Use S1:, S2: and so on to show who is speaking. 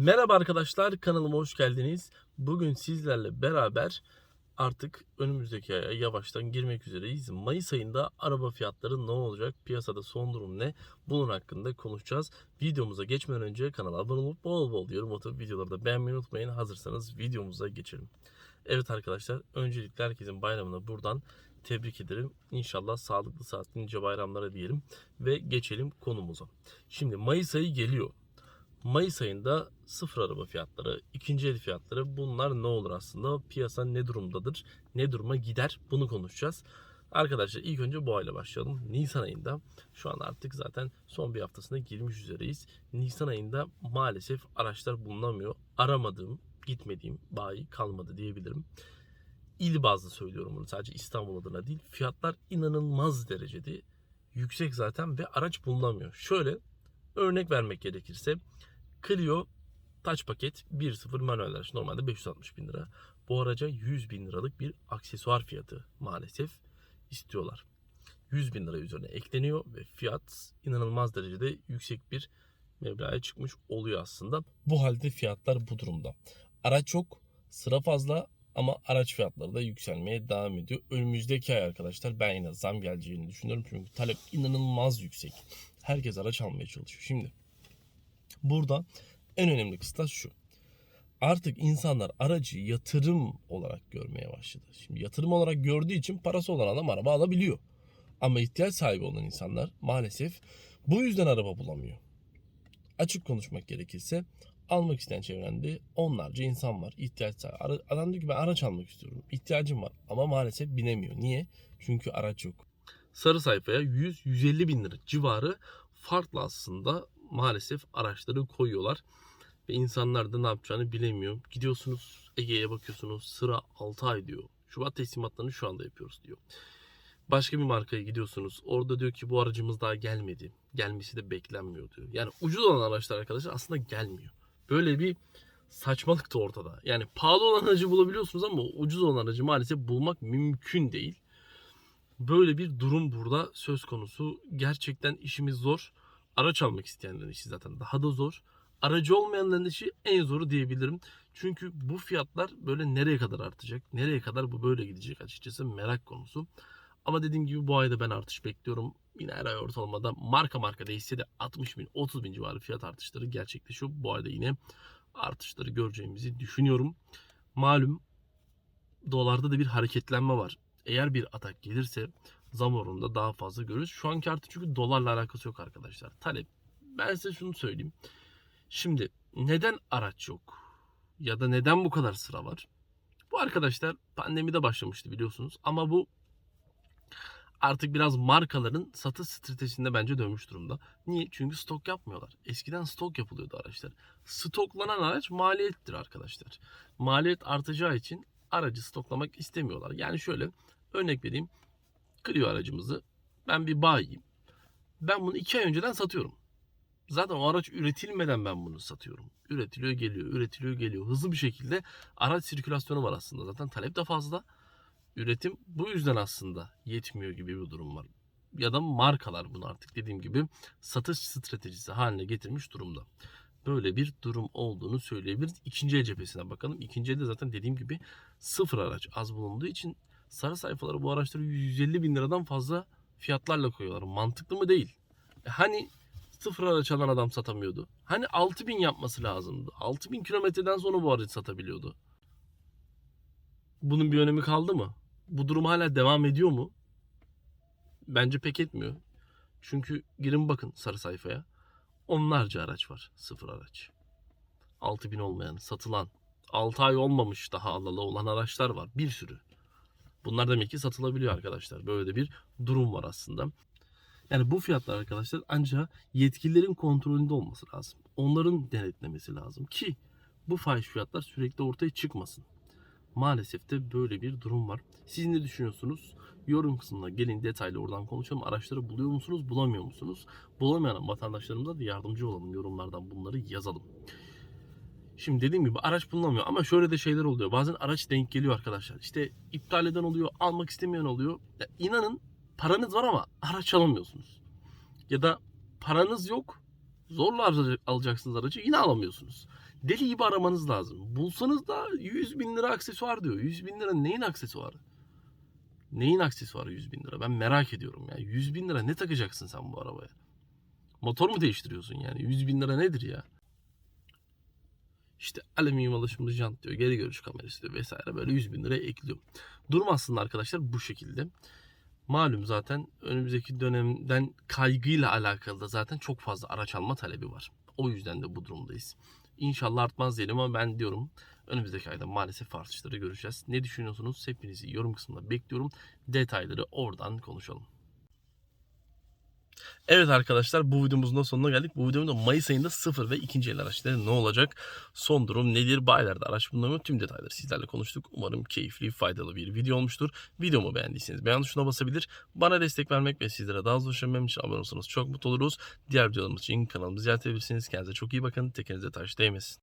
S1: Merhaba arkadaşlar kanalıma hoş geldiniz. Bugün sizlerle beraber artık önümüzdeki aya yavaştan girmek üzereyiz. Mayıs ayında araba fiyatları ne olacak? Piyasada son durum ne? Bunun hakkında konuşacağız. Videomuza geçmeden önce kanala abone olup bol bol yorum atıp videoları da beğenmeyi unutmayın. Hazırsanız videomuza geçelim. Evet arkadaşlar öncelikle herkesin bayramını buradan tebrik ederim. İnşallah sağlıklı nice bayramlara diyelim ve geçelim konumuza. Şimdi Mayıs ayı geliyor. Mayıs ayında sıfır araba fiyatları, ikinci el fiyatları bunlar ne olur aslında? Piyasa ne durumdadır? Ne duruma gider? Bunu konuşacağız. Arkadaşlar ilk önce bu ayla başlayalım. Nisan ayında şu an artık zaten son bir haftasına girmiş üzereyiz. Nisan ayında maalesef araçlar bulunamıyor. Aramadığım, gitmediğim bayi kalmadı diyebilirim. İl bazlı söylüyorum bunu sadece İstanbul adına değil. Fiyatlar inanılmaz derecede yüksek zaten ve araç bulunamıyor. Şöyle örnek vermek gerekirse Clio taç paket 1.0 manuel araç normalde 560 bin lira. Bu araca 100 bin liralık bir aksesuar fiyatı maalesef istiyorlar. 100 bin lira üzerine ekleniyor ve fiyat inanılmaz derecede yüksek bir meblağa çıkmış oluyor aslında. Bu halde fiyatlar bu durumda. Araç çok, sıra fazla ama araç fiyatları da yükselmeye devam ediyor. Önümüzdeki ay arkadaşlar ben yine zam geleceğini düşünüyorum. Çünkü talep inanılmaz yüksek. Herkes araç almaya çalışıyor. Şimdi burada en önemli kıstas şu. Artık insanlar aracı yatırım olarak görmeye başladı. Şimdi yatırım olarak gördüğü için parası olan adam araba alabiliyor. Ama ihtiyaç sahibi olan insanlar maalesef bu yüzden araba bulamıyor. Açık konuşmak gerekirse almak isteyen çevrende onlarca insan var. İhtiyaç sahibi. Adam diyor ki ben araç almak istiyorum. İhtiyacım var ama maalesef binemiyor. Niye? Çünkü araç yok. Sarı sayfaya 100-150 bin lira civarı farklı aslında maalesef araçları koyuyorlar. Ve insanlar da ne yapacağını bilemiyor. Gidiyorsunuz Ege'ye bakıyorsunuz sıra 6 ay diyor. Şubat teslimatlarını şu anda yapıyoruz diyor. Başka bir markaya gidiyorsunuz. Orada diyor ki bu aracımız daha gelmedi. Gelmesi de beklenmiyor diyor. Yani ucuz olan araçlar arkadaşlar aslında gelmiyor. Böyle bir saçmalık da ortada. Yani pahalı olan aracı bulabiliyorsunuz ama ucuz olan aracı maalesef bulmak mümkün değil. Böyle bir durum burada söz konusu. Gerçekten işimiz zor. Araç almak isteyenlerin işi zaten daha da zor. Aracı olmayanların işi en zoru diyebilirim. Çünkü bu fiyatlar böyle nereye kadar artacak? Nereye kadar bu böyle gidecek açıkçası merak konusu. Ama dediğim gibi bu ayda ben artış bekliyorum. Yine her ay ortalamada marka marka değişse de 60 bin 30 bin civarı fiyat artışları gerçekleşiyor. Bu ayda yine artışları göreceğimizi düşünüyorum. Malum dolarda da bir hareketlenme var. Eğer bir atak gelirse zam oranında daha fazla görürüz. Şu anki artı çünkü dolarla alakası yok arkadaşlar. Talep. Ben size şunu söyleyeyim. Şimdi neden araç yok? Ya da neden bu kadar sıra var? Bu arkadaşlar pandemide başlamıştı biliyorsunuz. Ama bu artık biraz markaların satış stratejisinde bence dönmüş durumda. Niye? Çünkü stok yapmıyorlar. Eskiden stok yapılıyordu araçlar. Stoklanan araç maliyettir arkadaşlar. Maliyet artacağı için aracı stoklamak istemiyorlar. Yani şöyle örnek vereyim. Clio aracımızı ben bir bayiyim. Ben bunu iki ay önceden satıyorum. Zaten o araç üretilmeden ben bunu satıyorum. Üretiliyor geliyor, üretiliyor geliyor. Hızlı bir şekilde araç sirkülasyonu var aslında. Zaten talep de fazla. Üretim bu yüzden aslında yetmiyor gibi bir durum var. Ya da markalar bunu artık dediğim gibi satış stratejisi haline getirmiş durumda. Böyle bir durum olduğunu söyleyebiliriz. İkinci el cephesine bakalım. İkinci elde zaten dediğim gibi sıfır araç az bulunduğu için sarı sayfaları bu araçları 150 bin liradan fazla fiyatlarla koyuyorlar. Mantıklı mı değil? E hani sıfır araç alan adam satamıyordu? Hani 6000 yapması lazımdı? 6000 kilometreden sonra bu aracı satabiliyordu. Bunun bir önemi kaldı mı? Bu durum hala devam ediyor mu? Bence pek etmiyor. Çünkü girin bakın sarı sayfaya. Onlarca araç var. Sıfır araç. 6000 olmayan, satılan. 6 ay olmamış daha alalı olan araçlar var. Bir sürü. Bunlar demek ki satılabiliyor arkadaşlar. Böyle de bir durum var aslında. Yani bu fiyatlar arkadaşlar ancak yetkililerin kontrolünde olması lazım. Onların denetlemesi lazım ki bu fahiş fiyatlar sürekli ortaya çıkmasın. Maalesef de böyle bir durum var. Siz ne düşünüyorsunuz? Yorum kısmına gelin detaylı oradan konuşalım. Araçları buluyor musunuz, bulamıyor musunuz? Bulamayan vatandaşlarımıza da yardımcı olalım. Yorumlardan bunları yazalım. Şimdi dediğim gibi araç bulunamıyor ama şöyle de şeyler oluyor. Bazen araç denk geliyor arkadaşlar. İşte iptal eden oluyor, almak istemeyen oluyor. Ya inanın paranız var ama araç alamıyorsunuz. Ya da paranız yok, zorla alacaksınız aracı yine alamıyorsunuz. Deli gibi aramanız lazım. Bulsanız da 100 bin lira aksesuar diyor. 100 bin lira neyin aksesuarı? Neyin aksesuarı 100 bin lira? Ben merak ediyorum ya. 100 bin lira ne takacaksın sen bu arabaya? Motor mu değiştiriyorsun yani? 100 bin lira nedir ya? İşte alüminyum alışımlı jant diyor. Geri görüş kamerası diyor vesaire. Böyle 100 bin liraya ekliyor. Durum aslında arkadaşlar bu şekilde. Malum zaten önümüzdeki dönemden kaygıyla alakalı da zaten çok fazla araç alma talebi var. O yüzden de bu durumdayız. İnşallah artmaz diyelim ama ben diyorum önümüzdeki ayda maalesef artışları göreceğiz. Ne düşünüyorsunuz? Hepinizi yorum kısmında bekliyorum. Detayları oradan konuşalım. Evet arkadaşlar bu videomuzun da sonuna geldik. Bu videomda Mayıs ayında sıfır ve ikinci el araçları ne olacak? Son durum nedir? Bayilerde araç bulunamıyor. Tüm detayları sizlerle konuştuk. Umarım keyifli, faydalı bir video olmuştur. Videomu beğendiyseniz beğen tuşuna basabilir. Bana destek vermek ve sizlere daha hızlı ulaşabilmem için abone olursanız çok mutlu oluruz. Diğer videolarımız için kanalımızı ziyaret edebilirsiniz. Kendinize çok iyi bakın. Tekinize taş değmesin.